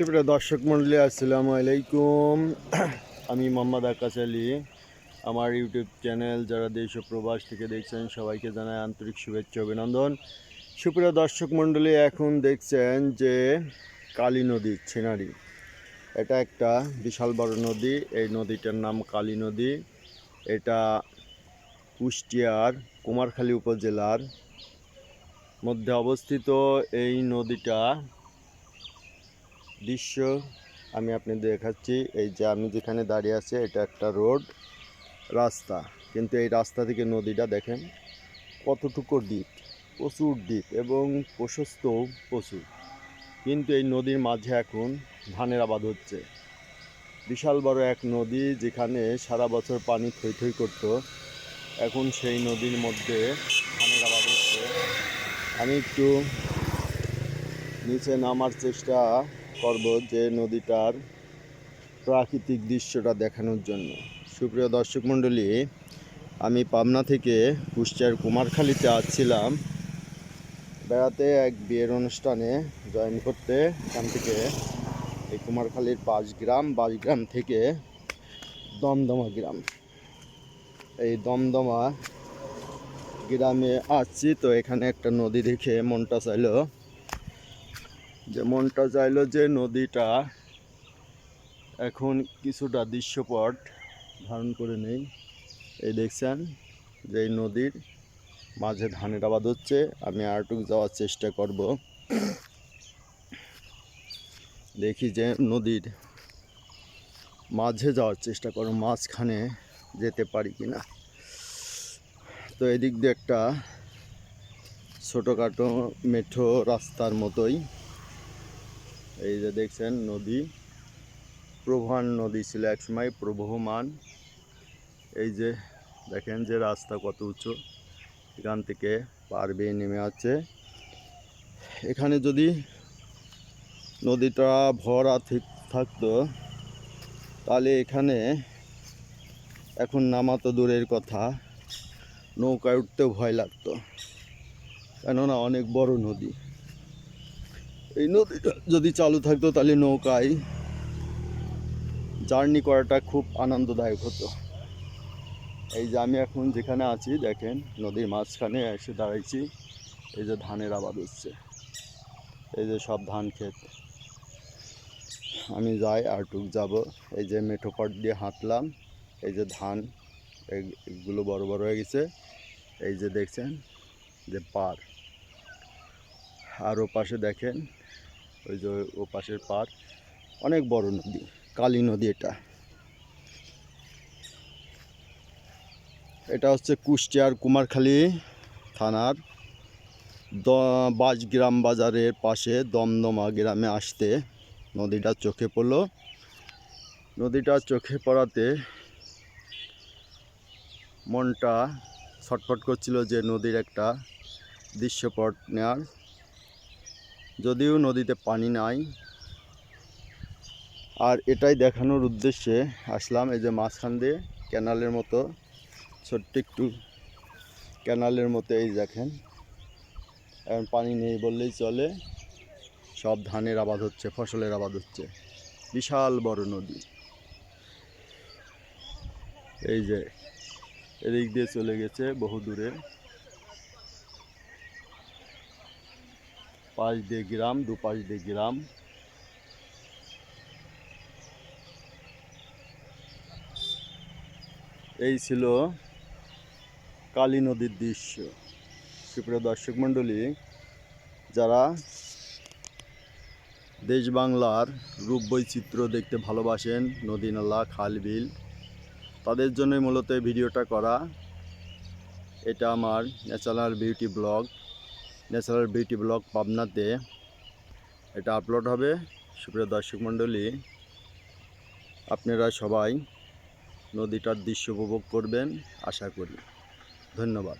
সুপ্রিয় দর্শক মন্ডলী আসসালামু আলাইকুম। আমি মোহাম্মদ আকাশ আলী। আমার ইউটিউব চ্যানেল যারা দেশ ও প্রবাস থেকে দেখছেন, সবাইকে জানাই আন্তরিক শুভেচ্ছা অভিনন্দন। সুপ্রিয় দর্শক মন্ডলী এখন দেখছেন যে কালী নদী, ছিনারি। এটা একটা বিশাল বড় নদী। এই নদীটার নাম কালী নদী। এটা কুষ্টিয়ার কুমারখালী উপজেলার মধ্যে অবস্থিত। এই নদীটা দৃশ্য আমি আপনাদের দেখাচ্ছি। এই যে আমি যেখানে দাঁড়িয়ে আছি, এটা একটা রোড, রাস্তা। কিন্তু এই রাস্তা থেকে নদীটা দেখেন, কতটুকু ডিপ প্রচুর ডিপ এবং প্রশস্ত প্রচুর। কিন্তু এই নদীর মাঝে এখন ধানের আবাদ হচ্ছে। বিশাল বড় এক নদী যেখানে সারা বছর পানি থই থই করতো। এখন সেই নদীর মধ্যে ধানের আবাদ হচ্ছে। আমি একটু নিচে নামার চেষ্টা করব যে নদীটার প্রাকৃতিক দৃশ্যটা দেখানোর জন্য। সুপ্রিয় দর্শক মণ্ডলী, আমি পাবনা থেকে কুষ্টিয়ার কুমারখালীতে আসছিলাম। বেড়াতে এক বিয়ের অনুষ্ঠানে জয়েন করতে। এখান থেকে এই কুমারখালীর পাঁচ গ্রাম পাঁচ গ্রাম থেকে দমদমা গ্রাম। এই দমদমা গ্রামে আসছি তো এখানে একটা নদী দেখে মনটা চাইলো যে মনটা চাইলো যে নদীটা এখন কিছুটা দৃশ্যপট ধারণ করে নেই। এই দেখছেন যে এই নদীর মাঝে ধানের আবাদ হচ্ছে। আমি আরটুক যাওয়ার চেষ্টা করব। দেখি যে নদীর মাঝে যাওয়ার চেষ্টা করো, মাঝখানে যেতে পারি কি না। তো এদিক দিয়ে একটা ছোটোখাটো মেঠো রাস্তার মতোই এই যে দেখছেন নদী। প্রভান নদী ছিল একসময় প্রবহমান। এই যে দেখেন যে রাস্তা কত উঁচু, এখান থেকে পার বেয়ে নেমে আছে। এখানে যদি নদীটা ভরা ঠিক থাকতো, তাহলে এখানে এখন নামা তো দূরের কথা, নৌকায় উঠতেও ভয় লাগতো। কেননা অনেক বড় নদী। এই নদীটা যদি চালু থাকতো তাহলে নৌকায় জার্নি করাটা খুব আনন্দদায়ক হতো। এই যে আমি এখন যেখানে আছি, দেখেন নদীর মাঝখানে এসে দাঁড়াইছি। এই যে ধানের আবাদ হচ্ছে। এই যে সব ধান ক্ষেত। আমি যাই আর টুক যাব। এই যে মেঠো পট দিয়ে হাঁটলাম। এই যে ধান এগ- এগুলো বড় বড় হয়ে গেছে। এই যে দেখছেন যে পার আর ও পাশে দেখেন ওই যে ও পাশের পার অনেক বড় নদী, কালী নদী এটা। এটা হচ্ছে কুষ্টিয়ার কুমারখালী থানার বাজগ্রাম বাজারের পাশে দমদমা গ্রামে আসতে নদীটা চোখে পড়ল। নদীটা চোখে পড়াতে মনটা ছটফট করছিল যে নদীর একটা দৃশ্যপট নেওয়ার যদিও নদীতে পানি নাই। আর এটাই দেখানোর উদ্দেশ্যে আসলাম এই যে মাঝখান দিয়ে ক্যানালের মতো, ছোট্ট একটু ক্যানালের মতো এই দেখেন। এখন পানি নেই বললেই চলে। সব ধানের আবাদ হচ্ছে, ফসলের আবাদ হচ্ছে। বিশাল বড় নদী। এই যে, এদিক দিয়ে চলে গেছে বহু দূরে। পাশ দিয়ে গ্রাম, দুপাশ দিয়ে গ্রাম। এই ছিল কালী নদীর দৃশ্য। সুপ্রিয় দর্শক মণ্ডলী, যারা দেশ বাংলার রূপ বৈচিত্র্য দেখতে ভালোবাসেন, নদী, নালা, খাল, বিল, তাদের জন্যই মূলত ভিডিওটা করা। এটা আমার natural beauty blog. Natural beauty blog পাবনাতে। এটা আপলোড হবে। সুপ্রিয় দর্শক মণ্ডলী, আপনারা সবাই নদীটার দৃশ্য উপভোগ করবেন। আশা করি। ধন্যবাদ।